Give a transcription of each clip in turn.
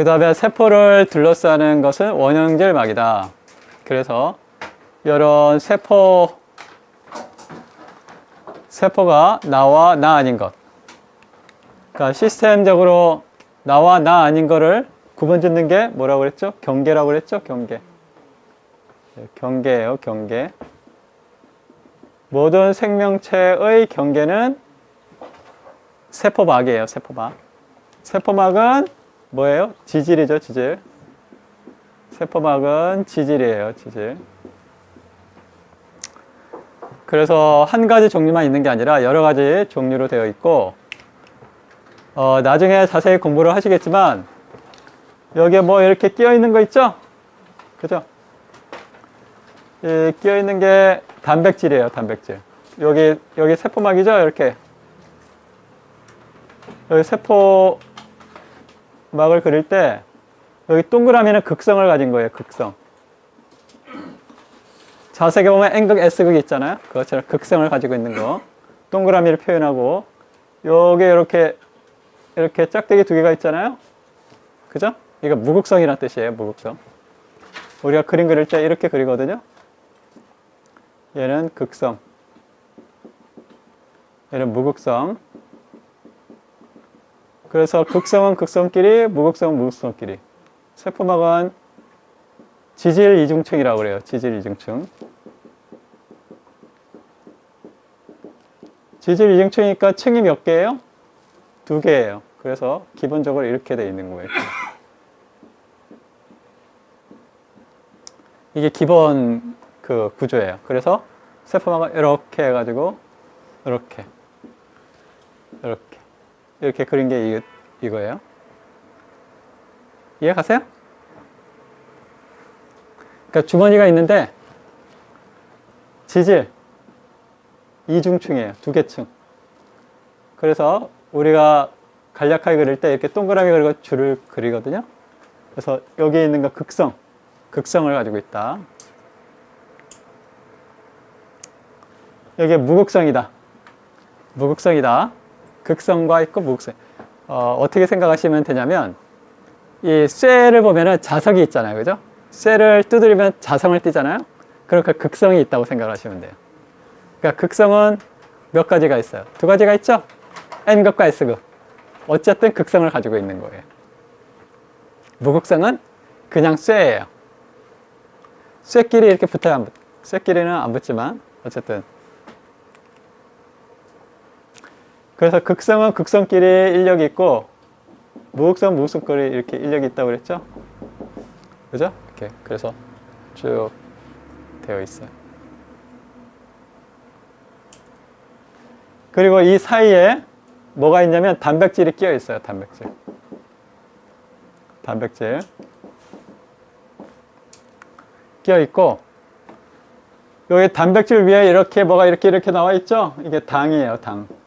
그 다음에 세포를 둘러싸는 것은 원형질 막이다. 그래서 이런 세포 세포가 나와 나 아닌 것. 그러니까 시스템적으로 나와 나 아닌 거를 구분 짓는 게 뭐라고 그랬죠? 경계라고 그랬죠? 경계. 네, 경계예요, 경계. 모든 생명체의 경계는 세포막이에요, 세포막. 세포막은 뭐예요? 지질이죠, 지질. 세포막은 지질이에요, 지질. 그래서 한 가지 종류만 있는 게 아니라 여러 가지 종류로 되어 있고, 어, 나중에 자세히 공부를 하시겠지만, 여기에 뭐 이렇게 끼어 있는 거 있죠? 그죠? 이 끼어 있는 게 단백질이에요, 단백질. 여기, 여기 세포막이죠? 이렇게. 여기 세포 막을 그릴 때, 여기 동그라미는 극성을 가진 거예요, 극성. 자세히 보면 N극, S극이 있잖아요. 그것처럼 극성을 가지고 있는 거. 동그라미를 표현하고, 요게 이렇게, 이렇게 짝대기 두 개가 있잖아요. 그죠? 이거 무극성이란 뜻이에요, 무극성. 우리가 그림 그릴 때 이렇게 그리거든요. 얘는 극성. 얘는 무극성. 그래서 극성은 극성끼리, 무극성은 무극성끼리. 세포막은 지질 이중층이라고 그래요. 지질 이중층. 지질 이중층이니까 층이 몇 개예요? 두 개예요. 그래서 기본적으로 이렇게 돼 있는 거예요. 이게 기본 그 구조예요. 그래서 세포막을 이렇게 해가지고 이렇게 이렇게 이렇게 그린 게 이, 이거예요. 이해 가세요? 그러니까 주머니가 있는데 지질 이중층이에요. 두 개 층. 그래서 우리가 간략하게 그릴 때 이렇게 동그라미 그리고 줄을 그리거든요. 그래서 여기 있는 거 극성, 극성을 가지고 있다. 여기 무극성이다. 무극성이다. 극성과 있고 무극성. 어, 어떻게 생각하시면 되냐면 이 쇠를 보면은 자석이 있잖아요. 그죠? 쇠를 두드리면 자성을 띠잖아요. 그러니까 극성이 있다고 생각하시면 돼요. 그러니까 극성은 몇 가지가 있어요. 두 가지가 있죠? N극과 S극. 어쨌든 극성을 가지고 있는 거예요. 무극성은 그냥 쇠예요. 쇠끼리 이렇게 붙어야 안 붙, 쇠끼리는 안 붙지만 어쨌든 그래서 극성은 극성끼리 인력이 있고 무극성 무극성끼리 이렇게 인력이 있다고 그랬죠? 그죠? 이렇게 그래서 쭉 되어 있어요. 그리고 이 사이에 뭐가 있냐면 단백질이 끼어 있어요. 단백질. 단백질 끼어 있고 여기 단백질 위에 이렇게 뭐가 이렇게 이렇게 나와 있죠? 이게 당이에요. 당. 당.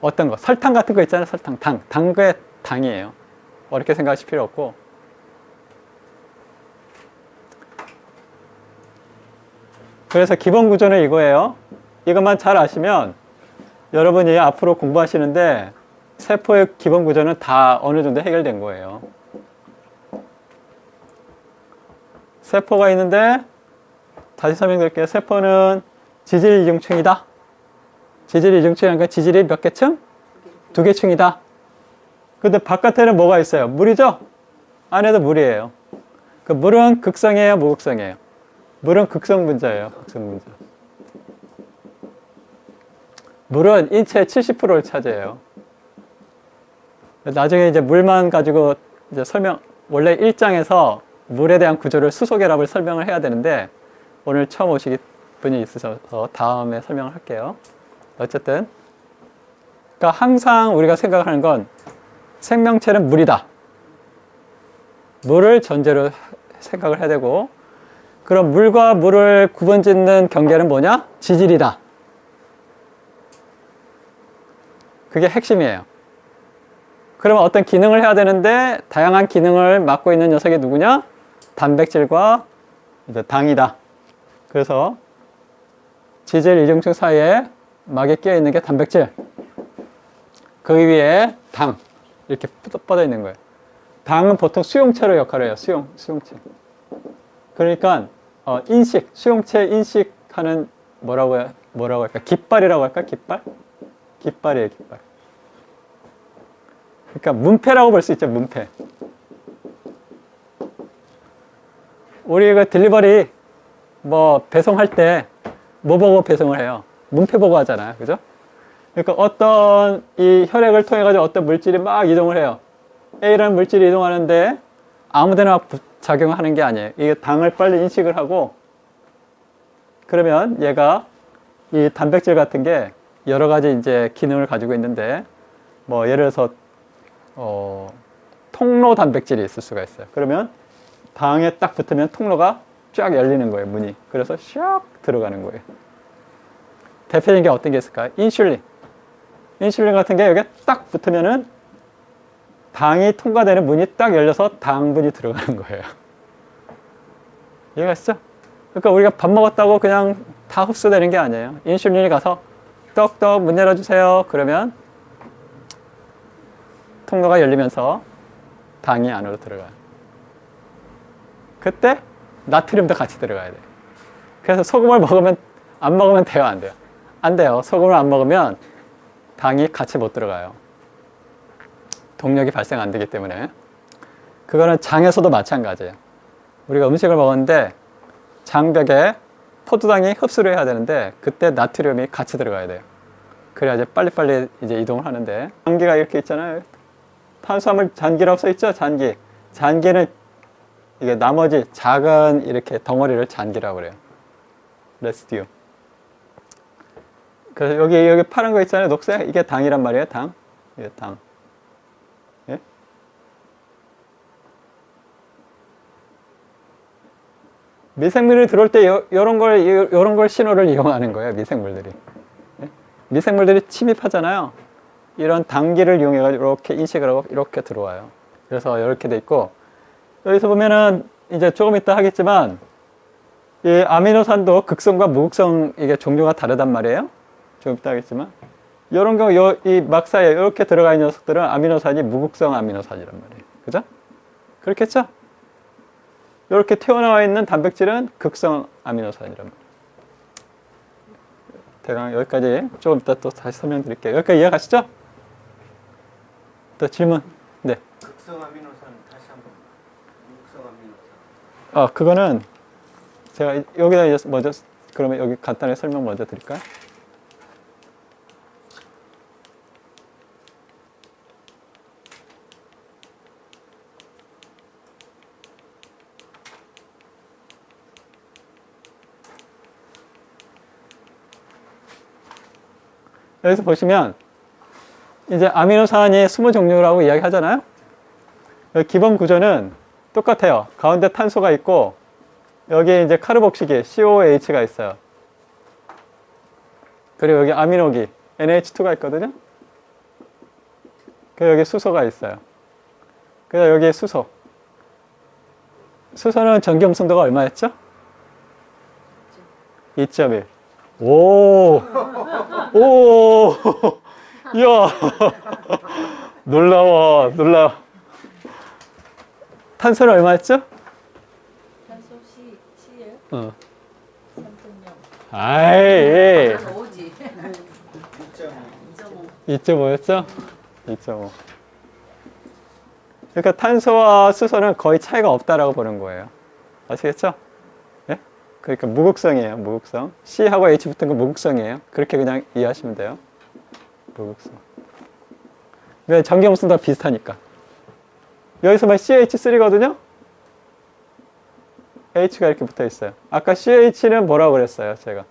어떤 거? 설탕 같은 거 있잖아요. 설탕. 당. 당의 당이에요. 어렵게 생각하실 필요 없고 그래서 기본 구조는 이거예요. 이것만 잘 아시면 여러분이 앞으로 공부하시는데 세포의 기본 구조는 다 어느 정도 해결된 거예요. 세포가 있는데 다시 설명드릴게요. 세포는 지질 이중층이다. 지질 이중층이니까 지질이 몇 개 층? 두 개 층이다. 근데 바깥에는 뭐가 있어요? 물이죠? 안에도 물이에요. 그 물은 극성이에요, 무극성이에요? 물은 극성 분자예요, 극성 분자. 물은 인체의 70%를 차지해요. 나중에 이제 물만 가지고 이제 설명, 원래 1장에서 물에 대한 구조를 수소결합을 설명을 해야 되는데 오늘 처음 오시기 분이 있으셔서 다음에 설명을 할게요. 어쨌든 그러니까 항상 우리가 생각하는 건 생명체는 물이다. 물을 전제로 생각을 해야 되고 그럼 물과 물을 구분짓는 경계는 뭐냐? 지질이다. 그게 핵심이에요. 그러면 어떤 기능을 해야 되는데 다양한 기능을 맡고 있는 녀석이 누구냐? 단백질과 당이다. 그래서 지질 이중층 사이에 막에 끼어 있는 게 단백질. 그 위에 당 이렇게 뻗- 뻗어 있는 거예요. 당은 보통 수용체로 역할을 해요. 수용 수용체. 그러니까 어, 인식 수용체 인식하는 뭐라고 해, 뭐라고 할까 깃발이라고 할까 깃발 깃발이에요 깃발. 그러니까 문패라고 볼 수 있죠 문패. 우리 그 딜리버리 뭐 배송할 때 뭐 보고 배송을 해요? 문패 보고 하잖아요. 그죠? 그러니까 어떤 이 혈액을 통해 가지고 어떤 물질이 막 이동을 해요. A라는 물질이 이동하는데 아무데나 부- 작용하는 게 아니에요. 이게 당을 빨리 인식을 하고 그러면 얘가 이 단백질 같은 게 여러 가지 이제 기능을 가지고 있는데 뭐 예를 들어서 어, 통로 단백질이 있을 수가 있어요. 그러면 당에 딱 붙으면 통로가 쫙 열리는 거예요, 문이. 그래서 샥 들어가는 거예요. 대표적인 게 어떤 게 있을까요? 인슐린. 인슐린 같은 게 여기 딱 붙으면은 당이 통과되는 문이 딱 열려서 당분이 들어가는 거예요. 이해가시죠? 그러니까 우리가 밥 먹었다고 그냥 다 흡수되는 게 아니에요. 인슐린이 가서 떡떡 문 열어주세요. 그러면 통로가 열리면서 당이 안으로 들어가요. 그때 나트륨도 같이 들어가야 돼요. 그래서 소금을 먹으면 안 먹으면 돼요, 안 돼요? 안 돼요. 소금을 안 먹으면 당이 같이 못 들어가요. 동력이 발생 안 되기 때문에. 그거는 장에서도 마찬가지예요. 우리가 음식을 먹었는데 장벽에 포도당이 흡수를 해야 되는데 그때 나트륨이 같이 들어가야 돼요. 그래야지 빨리빨리 이제 이동을 하는데 장기가 이렇게 있잖아요. 탄수화물 잔기라고 써 있죠? 잔기. 잔기는 이게 나머지 작은 이렇게 덩어리를 잔기라고 그래요. 레스디오. 그래서 여기 여기 파란 거 있잖아요. 녹색 이게 당이란 말이에요. 당. 이게 당. 예? 미생물이 들어올 때 요, 요런 걸 요- 요런 걸 신호를 이용하는 거예요. 미생물들이. 예? 미생물들이 침입하잖아요. 이런 단기를 이용해 가지고 이렇게 인식을 하고 이렇게 들어와요. 그래서 이렇게 돼 있고 여기서 보면은 이제 조금 이따 하겠지만 이 아미노산도 극성과 무극성 이게 종류가 다르단 말이에요. 좀 이따 하겠지만 이런 경우 요, 이 막사에 이렇게 들어가 있는 녀석들은 아미노산이 무극성 아미노산이란 말이에요. 그죠? 그렇겠죠? 이렇게 튀어나와 있는 단백질은 극성 아미노산이란 말이에요. 대강 여기까지 조금 이따 또 다시 설명드릴게요. 여기까지 이해 가시죠? 또 질문. 네. 극성 아미노산 다시 한번 육성 아미노산 어, 그거는 제가 이- 여기다 이제 먼저 그러면 여기 간단하게 설명 먼저 드릴까요? 여기서 보시면 이제 아미노산이 20종류라고 이야기 하잖아요. 여기 기본 구조는 똑같아요. 가운데 탄소가 있고 여기 이제 카르복식이 COH가 있어요. 그리고 여기 아미노기 NH2가 있거든요. 그리고 여기 수소가 있어요. 그래서 여기 수소. 수소는 전기 음성도가 얼마였죠? 2.1. 오, 오, 이야, 놀라워, 놀라워. 탄소는 얼마였죠? 탄소 C, C예요? 어. 3.0. 아이, 한 5지. 2.5. 2.5였죠? 2.5. 그러니까 탄소와 수소는 거의 차이가 없다라고 보는 거예요. 아시겠죠? 예? 그러니까 무극성이에요, 무극성. C하고 H 붙은 건 무극성이에요. 그렇게 그냥 이해하시면 돼요. 무극성. 왜 전기음성도 비슷하니까. 여기서 만 CH3거든요? H가 이렇게 붙어 있어요. 아까 CH는 뭐라고 그랬어요, 제가?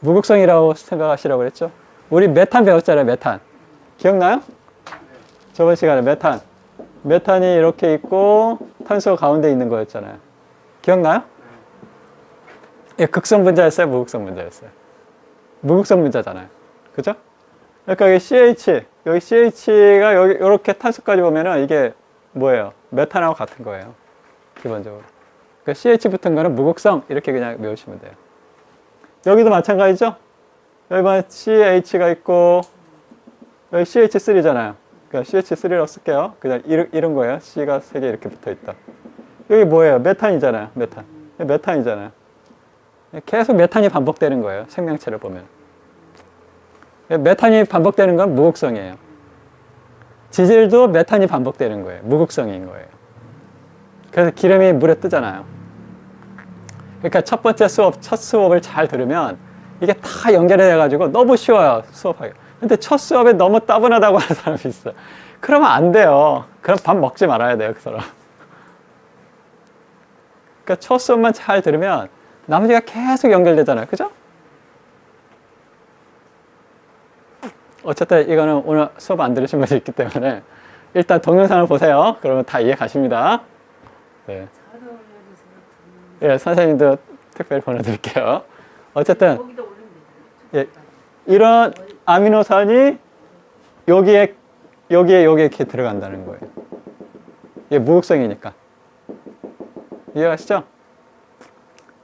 무극성이라고 생각하시라고 그랬죠? 우리 메탄 배웠잖아요, 메탄. 기억나요? 저번 시간에 메탄. 메탄이 이렇게 있고 탄소 가운데 있는 거였잖아요. 기억나요? 예, 극성 분자였어요, 무극성 분자였어요. 무극성 분자잖아요. 그죠? 그러니까 여기 CH, 여기 CH가 여기 이렇게 탄소까지 보면은 이게 뭐예요? 메탄하고 같은 거예요. 기본적으로. 그러니까 CH 붙은 거는 무극성 이렇게 그냥 외우시면 돼요. 여기도 마찬가지죠? 여기 보면 CH가 있고 여기 CH3잖아요. 그러니까 CH3라고 쓸게요. 그냥 이런, 이런 거예요. C가 세개 이렇게 붙어 있다. 여기 뭐예요? 메탄이잖아요. 메탄. 메탄이잖아요. 계속 메탄이 반복되는 거예요. 생명체를 보면. 메탄이 반복되는 건 무극성이에요. 지질도 메탄이 반복되는 거예요. 무극성인 거예요. 그래서 기름이 물에 뜨잖아요. 그러니까 첫 번째 수업, 첫 수업을 잘 들으면 이게 다 연결이 돼가지고 너무 쉬워요. 수업하기. 근데 첫 수업에 너무 따분하다고 하는 사람이 있어. 그러면 안 돼요. 그럼 밥 먹지 말아야 돼요. 그 사람. 그러니까 첫 수업만 잘 들으면 나머지가 계속 연결되잖아요. 그죠? 어쨌든 이거는 오늘 수업 안 들으신 분이 있기 때문에 일단 동영상을 보세요. 그러면 다 이해 가십니다. 네. 예, 선생님도 특별히 보내드릴게요. 어쨌든 예, 이런 아미노산이 여기에 여기에 여기에 이렇게 들어간다는 거예요. 이게 무극성이니까 이해가시죠?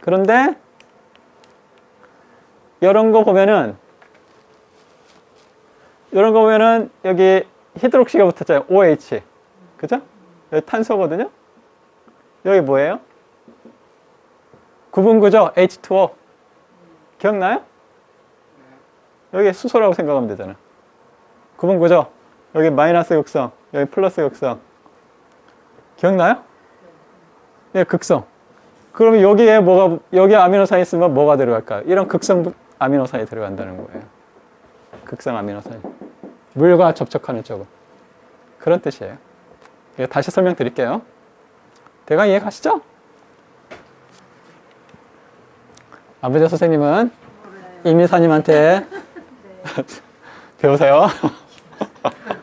그런데 이런 거 보면은 이런 거 보면은 여기 히드록시가 붙었잖아요. OH 그죠? 여기 탄소거든요. 여기 뭐예요? 구분구조 H2O 기억나요? 여기 수소라고 생각하면 되잖아. 구분구조. 여기 마이너스 극성, 여기 플러스 극성. 기억나요? 예, 극성. 그러면 여기에 뭐가, 여기 아미노산이 있으면 뭐가 들어갈까? 이런 극성 아미노산이 들어간다는 거예요. 극성 아미노산이. 물과 접촉하는 쪽은. 그런 뜻이에요. 예, 다시 설명드릴게요. 대강 이해 가시죠? 아버지 선생님은. 이미사님한테 네. 배우세요.